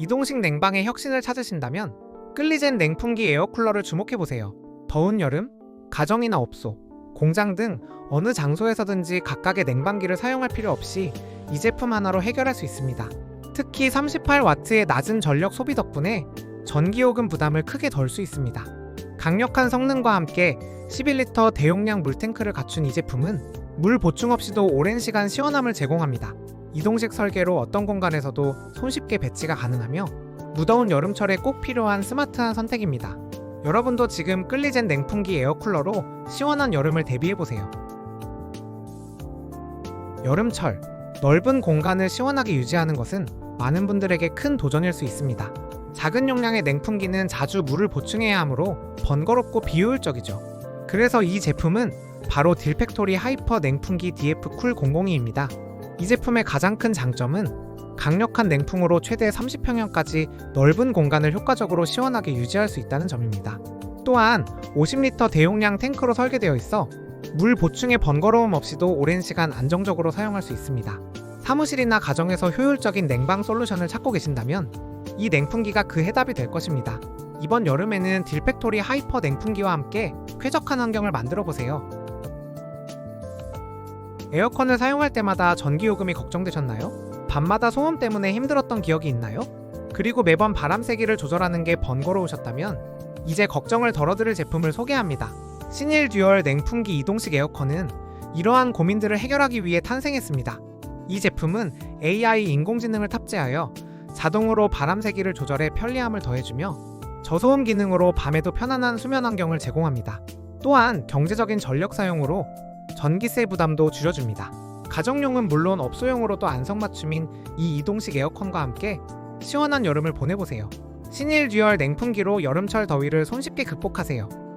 이동식 냉방의 혁신을 찾으신다면 끌리젠 냉풍기 에어쿨러를 주목해보세요. 더운 여름, 가정이나 업소, 공장 등 어느 장소에서든지 각각의 냉방기를 사용할 필요 없이 이 제품 하나로 해결할 수 있습니다. 특히 38W의 낮은 전력 소비 덕분에 전기요금 부담을 크게 덜 수 있습니다. 강력한 성능과 함께 11리터 대용량 물탱크를 갖춘 이 제품은 물 보충 없이도 오랜 시간 시원함을 제공합니다. 이동식 설계로 어떤 공간에서도 손쉽게 배치가 가능하며 무더운 여름철에 꼭 필요한 스마트한 선택입니다. 여러분도 지금 끌리젠 냉풍기 에어쿨러로 시원한 여름을 대비해보세요. 여름철, 넓은 공간을 시원하게 유지하는 것은 많은 분들에게 큰 도전일 수 있습니다. 작은 용량의 냉풍기는 자주 물을 보충해야 하므로 번거롭고 비효율적이죠. 그래서 이 제품은 바로 딜팩토리 하이퍼 냉풍기 DF 쿨 002입니다. 이 제품의 가장 큰 장점은 강력한 냉풍으로 최대 30평형까지 넓은 공간을 효과적으로 시원하게 유지할 수 있다는 점입니다. 또한 50리터 대용량 탱크로 설계되어 있어 물 보충의 번거로움 없이도 오랜 시간 안정적으로 사용할 수 있습니다. 사무실이나 가정에서 효율적인 냉방 솔루션을 찾고 계신다면 이 냉풍기가 그 해답이 될 것입니다. 이번 여름에는 딜팩토리 하이퍼 냉풍기와 함께 쾌적한 환경을 만들어 보세요. 에어컨을 사용할 때마다 전기요금이 걱정되셨나요? 밤마다 소음 때문에 힘들었던 기억이 있나요? 그리고 매번 바람 세기를 조절하는 게 번거로우셨다면 이제 걱정을 덜어드릴 제품을 소개합니다. 신일 듀얼 냉풍기 이동식 에어컨은 이러한 고민들을 해결하기 위해 탄생했습니다. 이 제품은 AI 인공지능을 탑재하여 자동으로 바람 세기를 조절해 편리함을 더해주며 저소음 기능으로 밤에도 편안한 수면 환경을 제공합니다. 또한 경제적인 전력 사용으로 전기세 부담도 줄여줍니다. 가정용은 물론 업소용으로도 안성맞춤인 이 이동식 에어컨과 함께 시원한 여름을 보내보세요. 신일 듀얼 냉풍기로 여름철 더위를 손쉽게 극복하세요.